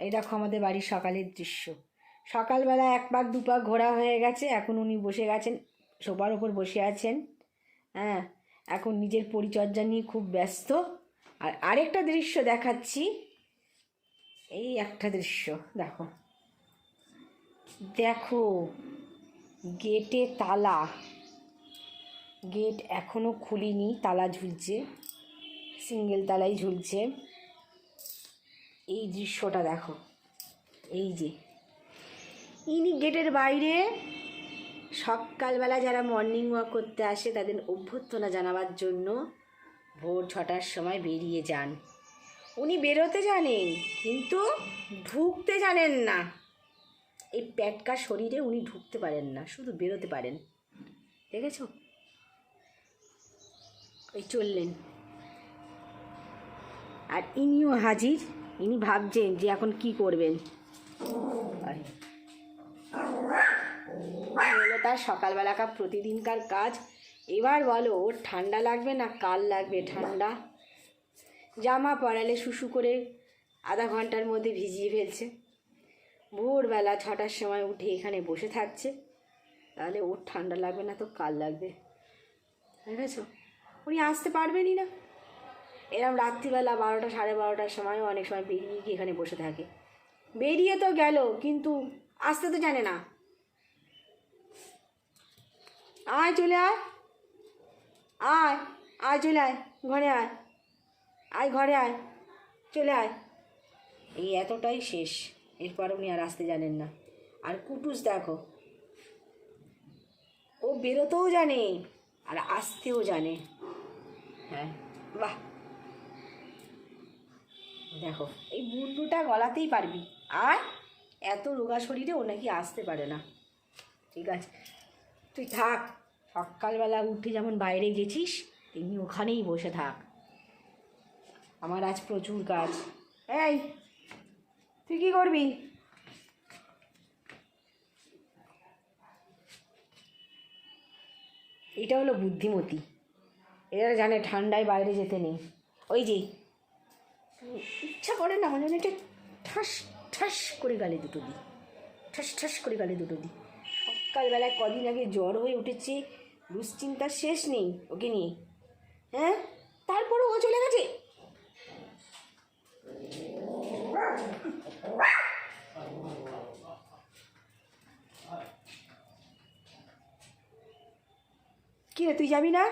এই দেখো আমাদের বাড়ির সকালের দৃশ্য। সকালবেলা এক পাক, দু পাক ঘোরা হয়ে গেছে। এখন উনি বসে গেছেন সোফার ওপর বসে আছেন। হ্যাঁ এখন নিজের পরিচর্যা নিয়ে খুব ব্যস্ত। আর আরেকটা দৃশ্য দেখাচ্ছি। এই একটা দৃশ্য, দেখো। দেখো, গেটে তালা। গেট এখনও খুলিনি, তালা ঝুলছে। সিঙ্গেল তালাই ঝুলছে। এই দৃশ্যটা দেখো। এই যে। ইনি গেটের বাইরে সকালবেলা যারা মর্নিং ওয়াক করতে আসে, তাদের অভ্যর্থনা জানাবার জন্য ভোর ছটার সময় বেরিয়ে যান। উনি বেরোতে জানেন, কিন্তু ঢুকতে জানেন না। এই প্যাটকা শরীরে উনি ঢুকতে পারেন না, শুধু বেরোতে পারেন। দেখেছ? ওই চললেন। আর ইনিও হাজির। ইনি ভাবছেন যে এখন কি করবেন। হলো তার সকালবেলাকার প্রতিদিনকার কাজ? এবার বলো, ওর ঠান্ডা লাগবে না কাল লাগবে ঠান্ডা? জামা পরালে শুশু করে আধা ঘণ্টার মধ্যে ভিজিয়ে ফেলছে। ভোরবেলা ছটার সময় উঠে এখানে বসে থাকছে। তাহলে ওর ঠান্ডা লাগবে না তো কাল লাগবে। বুঝেছ উনি আসতে পারবেনই না। এরম রাত্রিবেলা বারোটা, সাড়ে বারোটার সময়ও অনেক সময় বেরিয়ে গিয়ে এখানে বসে থাকে। বেরিয়ে তো গেল, কিন্তু আসতে তো জানে না। আয়, চলে আয়। আয় আয়, চলে আয়, ঘরে আয়। আয়, ঘরে আয়, চলে আয়। এই এতটাই শেষ। এরপর উনি আর আসতে জানেন না। আর কুটুস দেখো, ও বেরোতেও জানে, আর আসতেও জানে। হ্যাঁ বাহ। দেখো, এই বুল্লুটা গলাতেই পারবি। আর এত রোগা শরীরে ও নাকি আসতে পারে না। ঠিক আছে, তুই থাক। সকালবেলা উঠে যেমন বাইরে গেছিস, তেমনি ওখানেই বসে থাক। আমার আজ প্রচুর কাজ। এই, তুই কী করবি? এটা হলো বুদ্ধিমতী। এরা জানে ঠান্ডায় বাইরে যেতে নেই। ওই যে ইচ্ছা করে না মনে হয় ঠাস ঠাস করে গালে দুটো দিই। ঠাস ঠাস করে গালে দুটো দিই। সকালবেলায় কদিন আগে জ্বর হয়ে উঠেছে দুশ্চিন্তার শেষ নেই ওকে নিয়ে। হ্যাঁ? তারপরও ও চলে গেছে? কি রে, তুই যাবি না?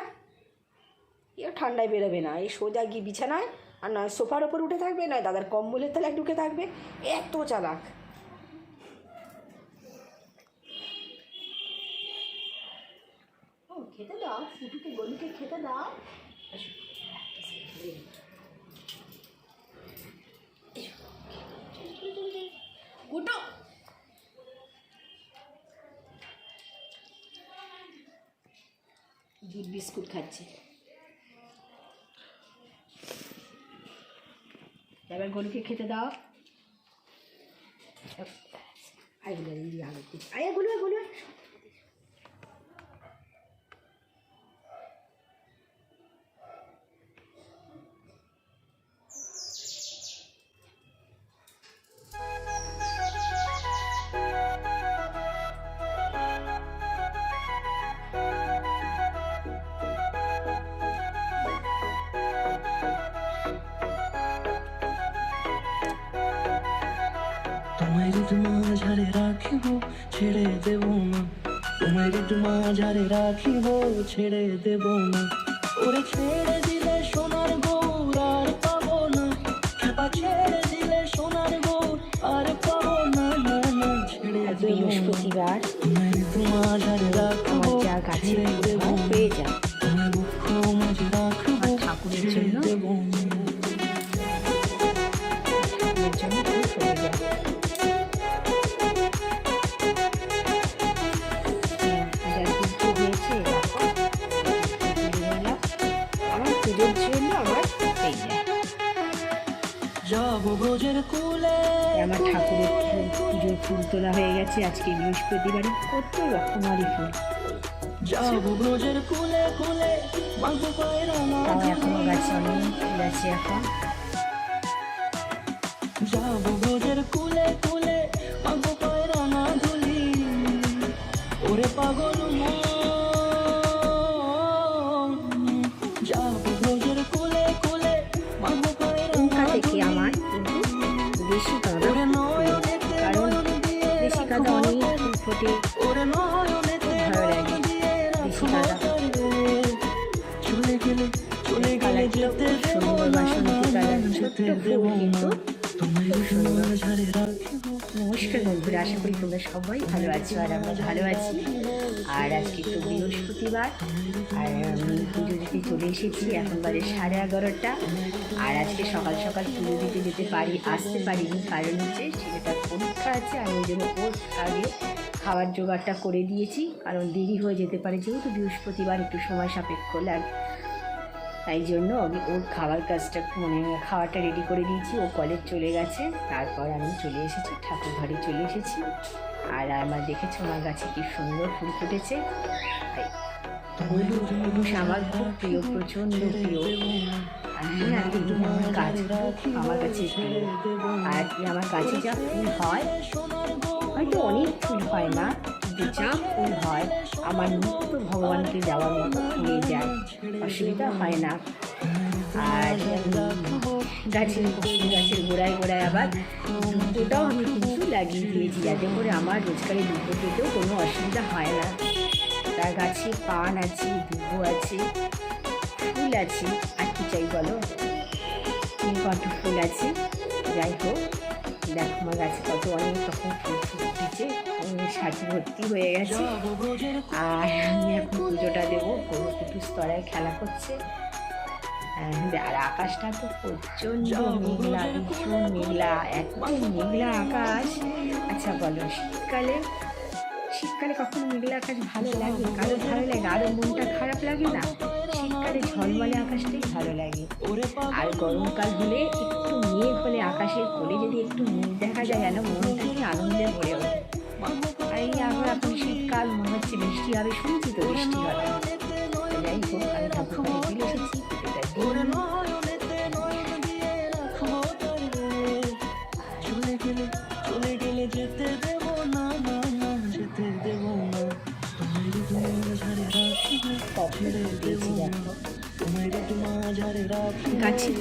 এও ঠান্ডায় বেরোবে না এই সোজা গিয়ে বিছানায় আর নয়, সোফার ওপর উঠে থাকবে, নয়, দাদার কম্বলের তলায় ঢুকে থাকবে। এত চালাক। খেতে দাও, ফুটুকে গলুকে খেতে দাও। বিস্কুট খাচ্ছে। এবার গরুকে খেতে দাও। আয়গুলো আয়গুলো গুলো তোমায় ঝাড়ে রাখিব ছেড়ে দেব না। তোমায় ঝাড়ে রাখিব ছেড়ে দেব না। ওরে ছেড়ে দিলে সোনার গৌর আর পাবো না। খেপা ছেড়ে দিলে সোনার গৌর আর পাবো না না না ছেড়ে দেব বৃহস্পতিবার। আমার ঠাকুরের পুজোর ফুল তোলা হয়ে গেছে আজকে বৃহস্পতিবারে। কত রকমারি ফুল। এখনও গাছে অনেক ফুল আছে এখন। গেলে চলে গেলে যেতে দেবো না কিন্তু নমস্কার বন্ধুরা আশা করি তোমরা সবাই ভালো আছো আর আমরা ভালো আছি। আর আজকে তো বৃহস্পতিবার আর আমি পুজো দিতে চলে এসেছি এখন বাজে সাড়ে এগারোটা। আর আজকে সকাল সকাল পুজো দিতে যেতে পারি আসতে পারিনি কারণ হচ্ছে ছেলেটার পরীক্ষা আছে আমি ওই জন্য আগে খাবার জোগাড়টা করে দিয়েছি কারণ দেরি হয়ে যেতে পারে যেহেতু বৃহস্পতিবার একটু সময় সাপেক্ষ লাগে তাই জন্য আমি ওর খাবার কাজটা মানে খাওয়াটা রেডি করে দিয়েছি। ও কলেজ চলে গেছে তারপর আমি চলে এসেছি ঠাকুর ঘরে চলে এসেছি। আর আমার দেখেছ আমার গাছে কি সুন্দর ফুল ফুটেছে। হলুদ হলুদ আমার খুব প্রিয় প্রচণ্ড প্রিয়। আমি না কিন্তু আমার গাছ আমার কাছে আর কি আমার কাছে যা ফুল হয় হয়তো অনেক ফুল হয় না কিন্তু যা ফুল হয়। আমার নিত্য ভগবানকে যাওয়ার মতো ফুলে যায়। অসুবিধা হয় না। আর গাছের গাছের গোড়ায় গোড়ায় আবার দুটোটাও আমি কিন্তু লাগিয়ে দিয়েছি, যাতে করে আমার রোজগারে দুটো পেতেও কোনো অসুবিধা হয় না। তার গাছে পান আছে দুবো আছে, ফুল আছে। আর কি চাই বলো? নীলকণ্ঠ ফুল আছে। যাই হোক। দেখো আমার গাছে কত অনেক রকম ফুল ফুটেছে অনেক সাথে ভর্তি হয়ে গেছে। আর আমি এখন পুজোটা দেবো গরু কুটুস তলায় খেলা করছে। আর আকাশটা তো প্রচণ্ড মেঘলা, ভীষণ মেঘলা, একদম মেঘলা আকাশ। আচ্ছা বলো, শীতকালে শীতকালে কখন মেঘলা আকাশ ভালো লাগে? কারও ভালো লাগে? আরও মনটা খারাপ লাগে না? শীতকালে ঝলমলে আকাশটাই ভালো লাগে। আর গরমকাল হলে একটু মেঘ হলে আকাশের কোলে যদি একটু মেঘ দেখা যায় যেন মনটাকে আনন্দে ভরে ওঠে। আর এই আমার এখন শীতকাল মনে হচ্ছে বৃষ্টি হবে শুনছি তো বৃষ্টি হবে। যাই হোক আমি ঠাকুর এসেছি।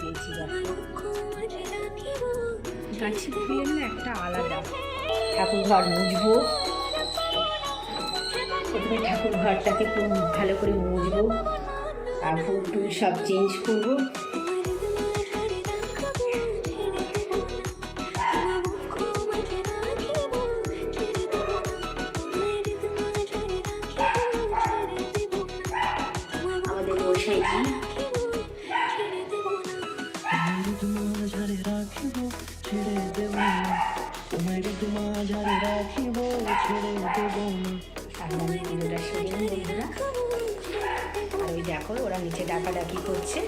পেয়েছি গাছের ফুলের না একটা আলাদা। ঠাকুর ঘর মুছবো। প্রথমে ঠাকুর ঘরটাকে খুব ভালো করে মুছবো। আর ফুল টুল সব চেঞ্জ করব। আর ওই দেখো ওরা নিচে ডাকাডাকি করছে।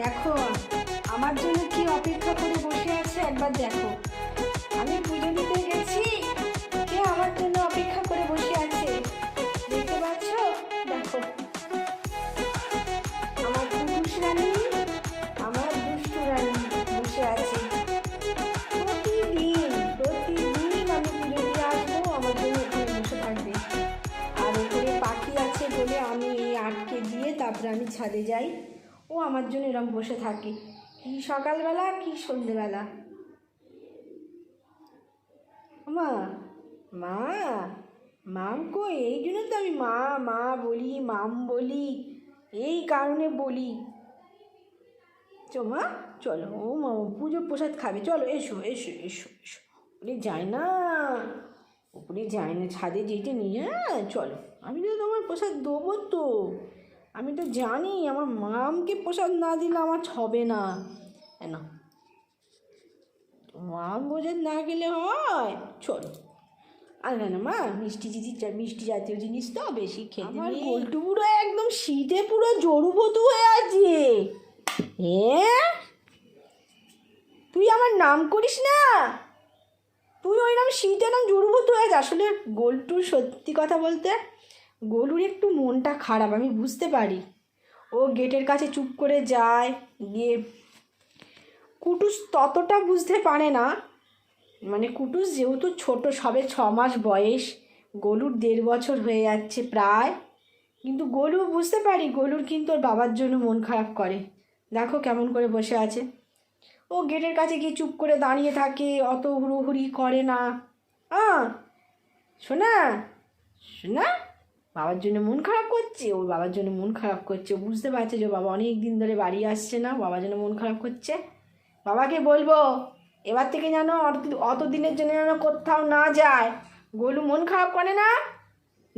দেখো, আমার জন্য কি অপেক্ষা করে বসে আছে একবার দেখো। আমি পুজো দিতে গেছি কে আমার জন্য অপেক্ষা করে বসে আছে। দেখতে পাচ্ছ? দেখো। আমার পুরুষ রানী তারপরে আমি ছাদে যাই, ও আমার জন্য এরকম বসে থাকে। কি সকালবেলা কি সন্ধেবেলা? মা মা মাম কই এই জন্য তো আমি মা মা বলি, মাম বলি, এই কারণে বলি। চো মা, চলো, ও মা পুজো প্রসাদ খাবে। চলো, এসো এসো এসো এসো। ওরে যায় না, উপরে যায় না, ছাদে যেতে নিয়ে হ্যাঁ? চলো, আমি তো তোমার প্রসাদ দেবো তো। আমি তো জানি আমার মামকে প্রসাদ না দিলে আমার হবে না। না। মাম বোঝার না গেলে হয়? ছোট আর না মা মিষ্টি জিনিস মিষ্টি জাতীয় জিনিস তো বেশি খেতে আমার। গোলটু পুরো একদম শীতে পুরো জড়ুবতু হয়ে আছে। এ? তুই আমার নাম করিস না? তুই ওই নাম শীতে নাম জুড়বো তুই আজ আসলে গোলটু সত্যি কথা বলতে গোলুর একটু মনটা খারাপ, আমি বুঝতে পারি। ও গেটের কাছে চুপ করে যায়, গিয়ে কুটুস ততটা বুঝতে পারে না। মানে কুটুস যেহেতু ছোট, সবে ছ মাস বয়স, গোলুর দেড় বছর হয়ে যাচ্ছে প্রায়। কিন্তু গোলু বুঝতে পারি, গোলুর কিন্তু ওর বাবার জন্য মন খারাপ করে। দেখো কেমন করে বসে আছে। ও গেটের কাছে গিয়ে চুপ করে দাঁড়িয়ে থাকে, অত হুড়োহুড়ি করে না। আহ শোনা শোনা বাবার জন্য মন খারাপ করছে, ওর বাবার জন্য মন খারাপ করছে। ও বুঝতে পারছে যে বাবা অনেক দিন ধরে বাড়ি আসছে না বাবার জন্য মন খারাপ করছে। বাবাকে বলব, এবার থেকে যেন অত- দিনের জন্য যেন কোথাও না যায়। গোলু মন খারাপ করে না?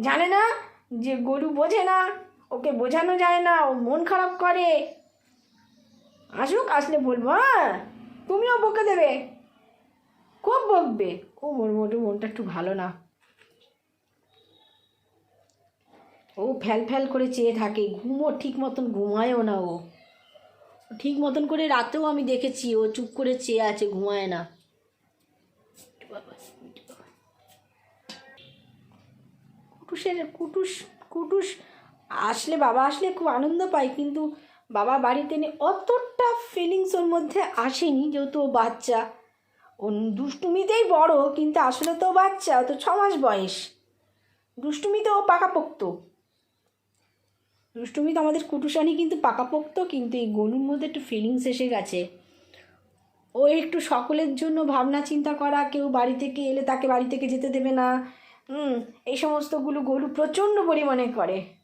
জানে না যে গরু বোঝে না, ওকে বোঝানো যায় না, ও মন খারাপ করে। আসুক, আসলে বলব হ্যাঁ তুমিও বকে দেবে। খুব বকবে। খুব ওর মোটে মনটা একটু ভালো না। ও ফ্যাল ফ্যাল করে চেয়ে থাকে। ঘুমও ঠিক মতন ঘুমায়ও না ও। ঠিক মতন করে রাতেও আমি দেখেছি ও চুপ করে চেয়ে আছে, ঘুমায় না। কুটুসের, কুটুস কুটুস আসলে, বাবা আসলে খুব আনন্দ পায়, কিন্তু বাবা বাড়িতে নেই অতটা ফিলিংস ওর মধ্যে আসেনি, যেহেতু ও বাচ্চা। ও দুষ্টুমিতেই বড়, কিন্তু আসলে তো বাচ্চা তো ছ মাস বয়স। দুষ্টুমিতে ও পাকাপোক্ত। দুষ্টুমি তো আমাদের কুটুসানি কিন্তু পাকাপোক্ত, কিন্তু এই গলুর মধ্যে একটু ফিলিংস এসে গেছে। ও একটু সকলের জন্য ভাবনা চিন্তা করা, কেউ বাড়ি থেকে এলে তাকে বাড়ি থেকে যেতে দেবে না। এই সমস্তগুলো গরু প্রচণ্ড পরিমাণে করে।